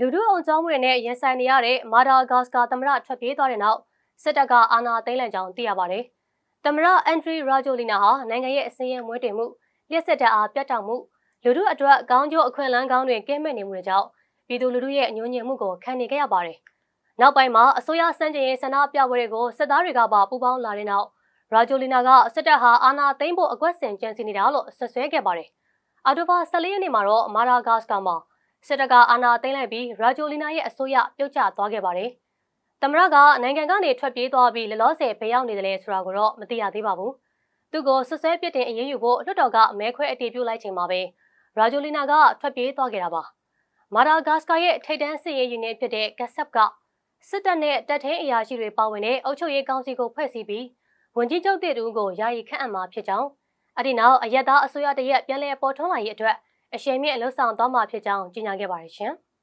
လူထုအောင်ကြောင်းမှုတွေနဲ့ရင်ဆိုင်နေရတဲ့မာဒါဂတ်စကာသမ္မတထွက်ပြေးသွားတဲ့နောက်စစ်တပ်ကအာဏာသိမ်းလိုက်ကြောင်းသိရပါတယ်။သမ္မတအန်ဒရီရာဂျိုလီနာဟာနိုင်ငံရဲ့အစင်းရဲမွေးတင်မှုလျှက်စစ်တပ်အားပြတ်တောက်မှုလူထုအတွက်ကောင်းကျိုးအခွင့်အလမ်းကောင်းတွေကဲမဲ့နေမှုတွေကြောင့်ပြည်သူလူထုရဲ့အညှိုးညင်မှုကိုခံနေခဲ့ရပါတယ်။နောက်ပိုင်းမှာအစိုးရစံကျင်ရေးဆန္ဒပြပွဲတွေကိုစစ်သားတွေကပါပူးပေါင်းလာတဲ့နောက်ရာဂျိုလီနာကစစ်တပ်ဟာအာဏာသိမ်းဖို့အကွက်ဆင်ကြံစည်နေတာလို့ဆွဆွဲခဲ့ပါတယ်။အော်တိုဘာ14ရက်နေ့မှာတော့မာဒါဂတ်စကာမှာ စစ်တပ်ကအာဏာသိမ်းလိုက်ပြီးရာဂျိုလီနာရဲ့အစိုးရပြုတ်ကျသွားခဲ့ပါတယ်။သမ္မတကနိုင်ငံကနေထွက်ပြေးသွားပြီးလလောဆယ်ဘယ်ရောက်နေတယ်လဲဆိုတာကိုတော့မသိရသေးပါဘူး။သူကိုဆွဆွဲပစ်တင်အရေးယူဖို့လွှတ်တော်ကမဲခွဲအတည်ပြုလိုက်ချိန်မှာပဲရာဂျိုလီနာကထွက်ပြေးသွားခဲ့တာပါ။မာဒါဂတ်စကာရဲ့ထိပ်တန်းစစ်ရေးယူနစ်ဖြစ်တဲ့ဂက်ဆပ်ကစစ်တပ်နဲ့တပ်ထင်းအရာရှိတွေပါဝင်တဲ့အုပ်ချုပ်ရေးကောင်စီကိုဖွဲ့စည်းပြီးဝန်ကြီးချုပ်တဲ့တူကိုယာယီခန့်အပ်မှာဖြစ်ကြောင်းအဒီနောက်အရက်သားအစိုးရတရက်ပြန်လည်ပေါ်ထွန်းလာရေးအတွက် အရှိန်မြင့်လှုပ်ဆောင်သွားမှာဖြစ်ကြောင်းကြေညာခဲ့ပါတယ်ရှင်။